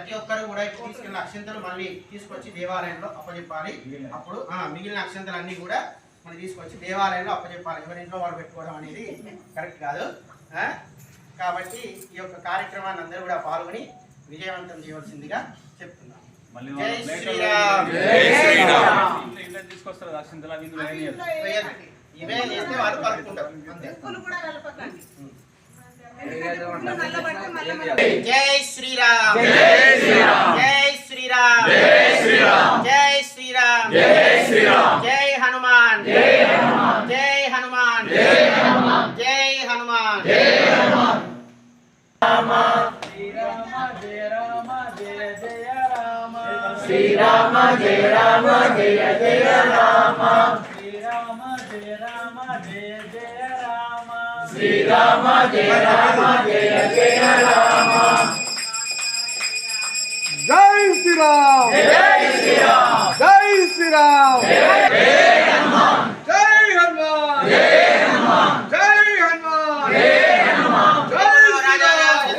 ప్రతి ఒక్కరు కూడా ఇప్పుడు తీసుకెళ్ళిన అక్షంతలు మళ్ళీ తీసుకొచ్చి దేవాలయంలో అప్పచెప్పాలి అప్పుడు ఆ, మిగిలిన అక్షంతలు అన్ని కూడా మనం తీసుకొచ్చి దేవాలయంలో అప్పచెప్పాలి ఎవరి ఇంట్లో వాళ్ళు పెట్టుకోవడం అనేది కరెక్ట్ కాదు? కాబట్టి ఈ యొక్క కార్యక్రమాన్ని అందరూ కూడా పాల్గొని విజయవంతం చేయవలసిందిగా చెప్తున్నాను మళ్ళీ జై శ్రీరామ్. తీసుకొస్తారు అక్షంతలు అవి. ఇవే చేస్తే వాళ్ళు కలుపుకుంటారు జై శ్రీరామ్. జై శ్రీరామ్ జై శ్రీరామ్. జై హనుమాన్ జై హనుమాన్. జై హనుమాన్ జై హనుమాన్. జై హనుమాన్ జై హనుమాన్. శ్రీరామ జయ రామ జయ జయ రామ శ్రీరామ జయ రామ జయ జయ రామ శ్రీరామ్ జై శ్రీరామ్ జై శ్రీరామ్ జై హనుమాన్ జై హనుమాన్ జై హనుమాన్ జై హనుమాన్ జై హనుమాన్ జై శ్రీరామ్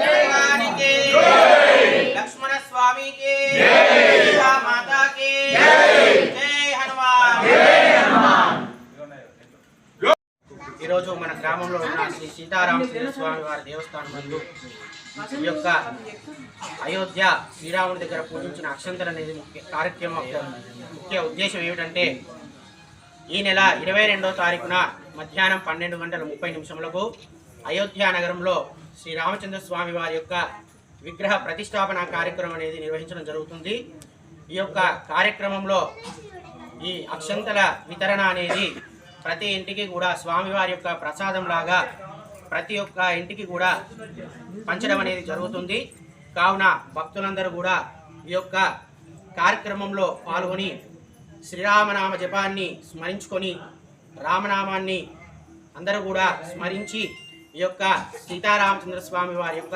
జై. లక్ష్మణ స్వామికి మాతాకి జై. హనుమాన్ హనుమాన్ ఈరోజు మన గ్రామంలో ఉన్న శ్రీ సీతారామచంద్ర స్వామి వారి దేవస్థానం నందు ఈ యొక్క అయోధ్య శ్రీరాముడి దగ్గర పూజించిన అక్షంతలు అనేది ముఖ్య కార్యక్రమం యొక్క ముఖ్య ఉద్దేశం ఏమిటంటే ఈ నెల ఇరవై రెండో తారీఖున మధ్యాహ్నం పన్నెండు గంటల ముప్పై నిమిషములకు అయోధ్య నగరంలో శ్రీ రామచంద్ర స్వామి వారి యొక్క విగ్రహ ప్రతిష్టాపన కార్యక్రమం అనేది నిర్వహించడం జరుగుతుంది. ఈ యొక్క కార్యక్రమంలో ఈ అక్షంతల వితరణ అనేది ప్రతి ఇంటికి కూడా స్వామివారి యొక్క ప్రసాదం లాగా ప్రతి ఒక్క ఇంటికి కూడా పంచడం అనేది జరుగుతుంది. కావున భక్తులందరూ కూడా ఈ యొక్క కార్యక్రమంలో పాల్గొని శ్రీరామనామ జపాన్ని స్మరించుకొని రామనామాన్ని అందరూ కూడా స్మరించి ఈ యొక్క సీతారామచంద్ర స్వామి వారి యొక్క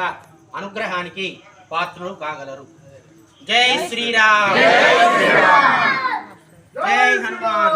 అనుగ్రహానికి పాత్రులు కాగలరు. జై శ్రీరామ్! జై హనుమాన్!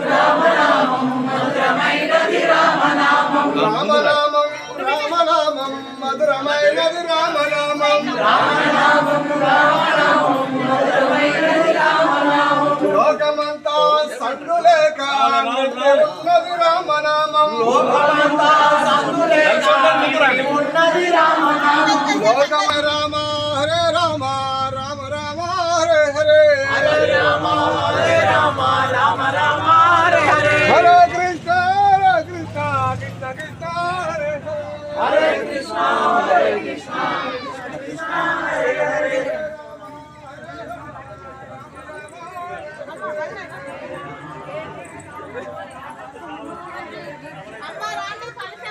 రామ హరే రామ రామ రామ హరే హరే హరే రామ హరే రామ రామ రామ హరే లోకమంతా సండు లేక ఉన్నది రామనామం. లోకమ రామ హరే రామ రామ రామ హరే హరే. రామ హరే రామ రామ రామ హరే హరే హరే కృష్ణ హరే కృష్ణ కృష్ణ కృష్ణ హరే హరే హరే కృష్ణ హరే కృష్ణ అమ్మ రాండి కలిసి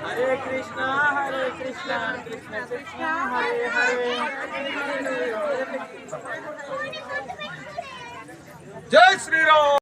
హరే కృష్ణ హరే కృష్ణ కృష్ణ కృష్ణ హరే హరే. జై శ్రీరామ్!